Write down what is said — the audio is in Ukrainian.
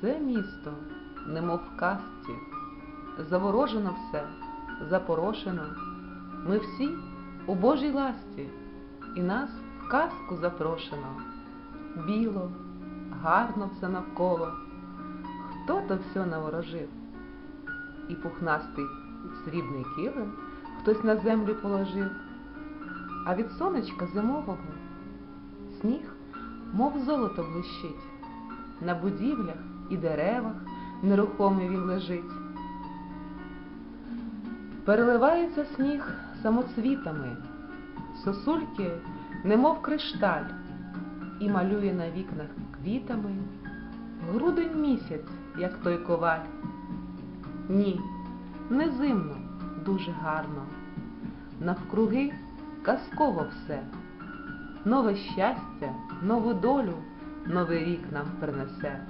Це місто, немов в казці, заворожено все, запорошено. Ми всі у Божій ласті, і нас в казку запрошено. Біло, гарно все навколо. Хто то все наворожив? І пухнастий срібний килим хтось на землю положив, а від сонечка зимового сніг, мов золото блищить. На будівлях і деревах нерухомий він лежить. Переливається сніг самоцвітами, сосульки, немов кришталь, і малює на вікнах квітами грудень місяць, як той коваль. Ні, не зимно, дуже гарно. Навкруги казково все. Нове щастя, нову долю новий рік нам принесе.